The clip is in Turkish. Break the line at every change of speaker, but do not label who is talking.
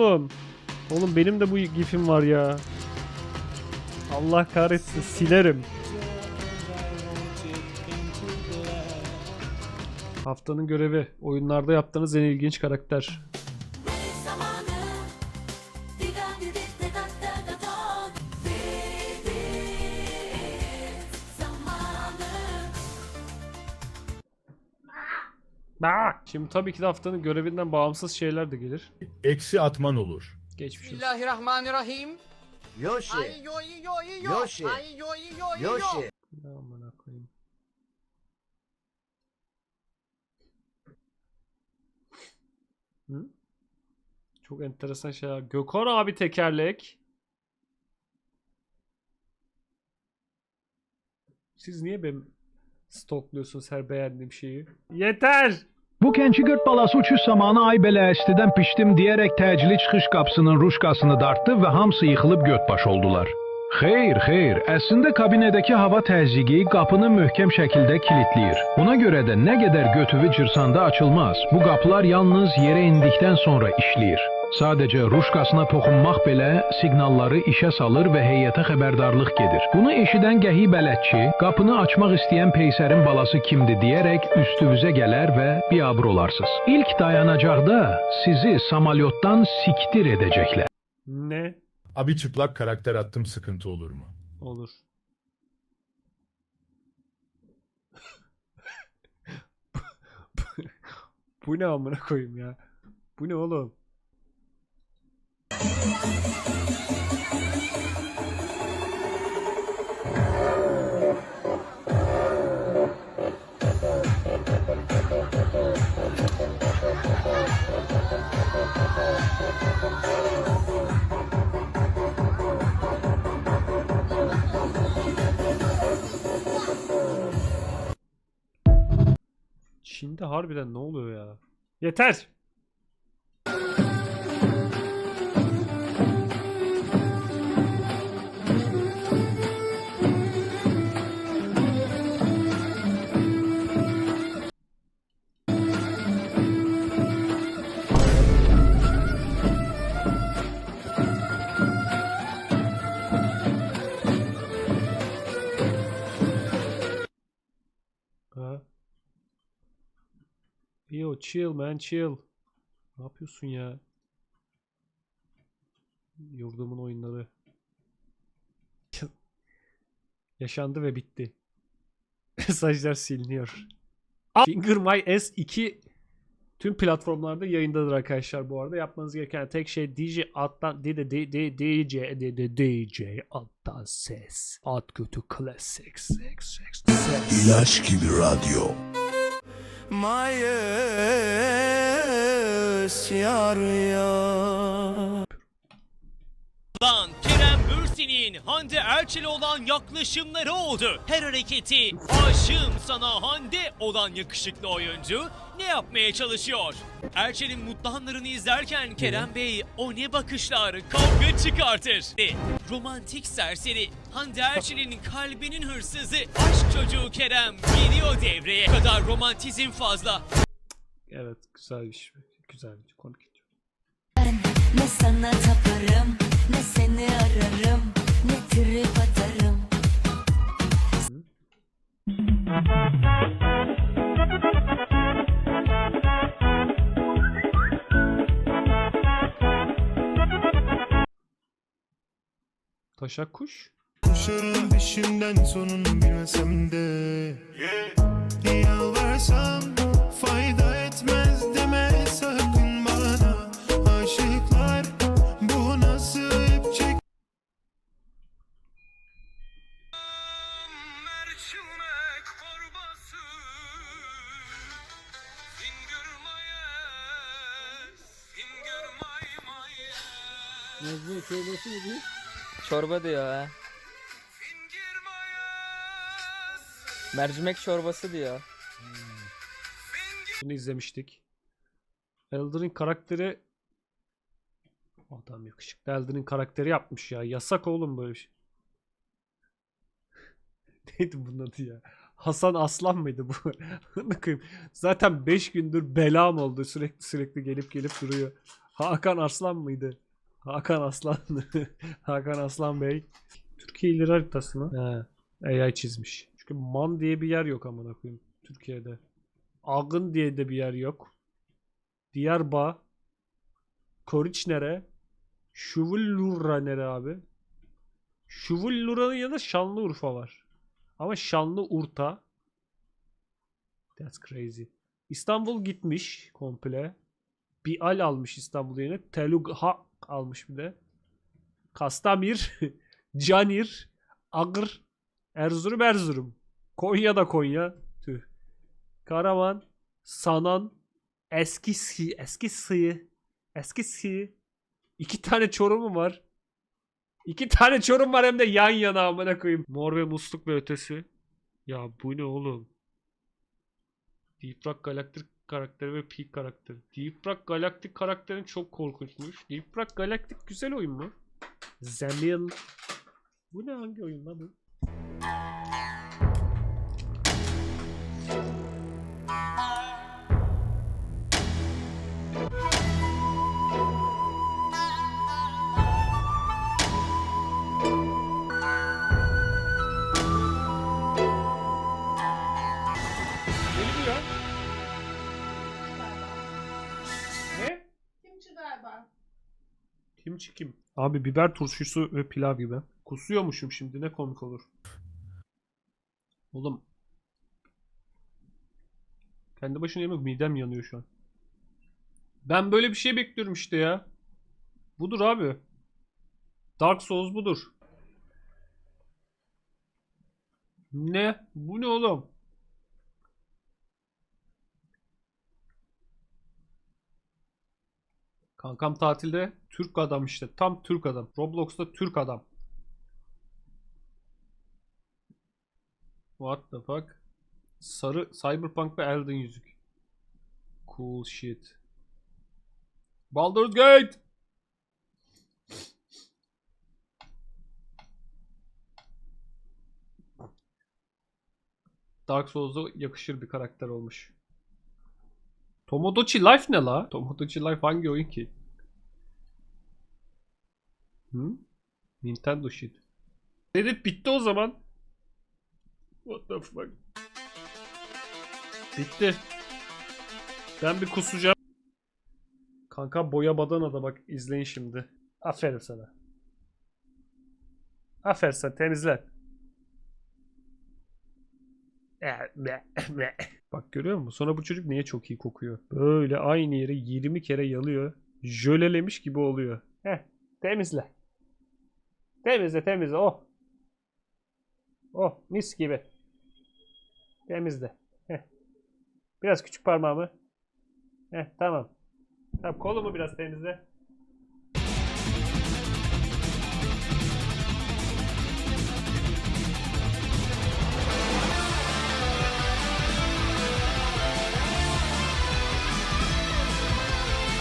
oğlum? Oğlum benim de bu gifim var ya. Allah kahretsin silerim. Haftanın görevi. Oyunlarda yaptığınız en ilginç karakter. Şimdi tabii ki de haftanın görevinden bağımsız şeyler de gelir.
Eksi atman olur.
Geçmiş olsun.
Bismillahirrahmanirrahim.
Yoshi,
Ay yo yo yo yo.
Yoshi.
Ay yo yo yo yo.
Yoshi.
Ya amına koyayım. Hı? Çok enteresan şeyler. Gökhan abi tekerlek. Siz niye benim stokluyorsunuz her beğendiğim şeyi? Yeter!
Bu kençi göt balası uçuş zamanı ay belə əstidən pişdim diyerek təcili çıxış qapısının ruşkasını dartdı və hamısı yıxılıb götbaş oldular. Xeyr, xeyr, əslində kabinədəki hava təzyiqi qapını möhkəm şəkildə kilitləyir. Buna görə də nə qədər götüvü cırsanda açılmaz. Bu qapılar yalnız yerə indikdən sonra işləyir. Sadəcə ruşkasına toxunmaq belə siqnalları işə salır və heyətə xəbərdarlıq gedir. Bunu eşidən qəhi bələdçi qapını açmaq istəyən peysərin balası kimdir deyərək üstünüzə gələr və biabır olarsınız. İlk dayanacaqda sizi samalyotdan siktir edəcəklər.
Ne?
Abi çıplak karakter attım sıkıntı olur mu?
Olur. Bu ne amına koyayım ya? Bu ne oğlum? Çin'de harbiden ne oluyor ya? Yeter! Yo chill man chill. Ne yapıyorsun ya? Yurdumun oyunları. Yaşandı ve bitti. Mesajlar siliniyor. Finger My S2 tüm platformlarda yayındadır arkadaşlar bu arada. Yapmanız gereken tek şey DJ alttan D- D- D- D- DJ D- D- DJ alttan ses. Alt kötü seks seks ses.
İlaç gibi radyo.
Mayıs yar
Bürsin'in Hande Erçel'e olan yaklaşımları oldu. Her hareketi aşığım sana Hande olan yakışıklı oyuncu ne yapmaya çalışıyor? Erçel'in mutlu anlarını izlerken Kerem Bey o ne bakışlar kavga çıkartır. Romantik serseri Hande Erçel'in kalbinin hırsızı aşk çocuğu Kerem geliyor devreye. Bu kadar romantizm fazla.
Evet güzel bir şey. Güzel bir komik.
Ne sana taparım ne seni ararım ne trip atarım.
Taşak kuş.
Koşarım peşinden sonunu bilmesem de. Yalvarsam fayda mayes
Çorba diyor ha.
Fingir mayes
Mercimek çorbası diyor.
Bunu izlemiştik. Elder'in karakteri Adam yakışıklı Elder'in karakteri yapmış ya. Yasak oğlum böyle şey. Neydi bunun adı ya? Hasan Aslan mıydı bu? Zaten 5 gündür belam oldu. Sürekli sürekli gelip gelip duruyor. Hakan Arslan mıydı? Hakan Aslan. Hakan Aslan Bey. Türkiye ileri haritasını. He. AI çizmiş. Çünkü Man diye bir yer yok amına koyayım Türkiye'de. Agın diye de bir yer yok. Diyarbağ. Koriç nere? Şuvullurra nere abi? Şuvullurra'nın yanında Şanlıurfa var. Ama Şanlıurta. That's crazy. İstanbul gitmiş komple. Bial almış İstanbul yerine. Telugha almış bir de. Kastamir, Canir, Agır, Erzurum Erzurum. Konya da Konya. Tüh. Karaman, Sanan, Eskisi, Eskisi, Eskisi. İki tane Çorum'um var. İki tane Çorum var hem de yan yana amına koyayım. Mor ve musluk ve ötesi. Ya bu ne oğlum? Deep Rock Galactic karakteri ve Peak karakteri. Deep Rock Galactic karakterin çok korkunçmuş. Deep Rock Galactic güzel oyun mu? Zemin. Bu ne hangi oyun lan bu? Kim? Abi biber turşusu ve pilav gibi. Kusuyormuşum şimdi ne komik olur. Oğlum. Kendi başına yemek midem yanıyor şu an. Ben böyle bir şey bekliyorum işte ya. Budur abi. Dark Souls budur. Ne? Bu ne oğlum? Kankam tatilde Türk adam işte. Tam Türk adam. Roblox'ta Türk adam. What the fuck? Sarı Cyberpunk ve Elden yüzük. Cool shit. Baldur's Gate! Dark Souls'da yakışır bir karakter olmuş. Tomodachi Life ne la? Tomodachi Life hangi oyun ki? Hı? Nintendo shit. Edit bitti o zaman. What the fuck? Bitti. Ben bir kusacağım. Kanka boya badana da bak izleyin şimdi. Aferin sana. Aferin sana temizle. Bak görüyor musun? Sonra bu çocuk niye çok iyi kokuyor? Böyle aynı yeri 20 kere yalıyor. Jölelemiş gibi oluyor. Heh temizle. Temizle temizle oh. Oh mis gibi. Temizle. Heh. Biraz küçük parmağımı. Heh tamam. Tamam kolumu biraz temizle.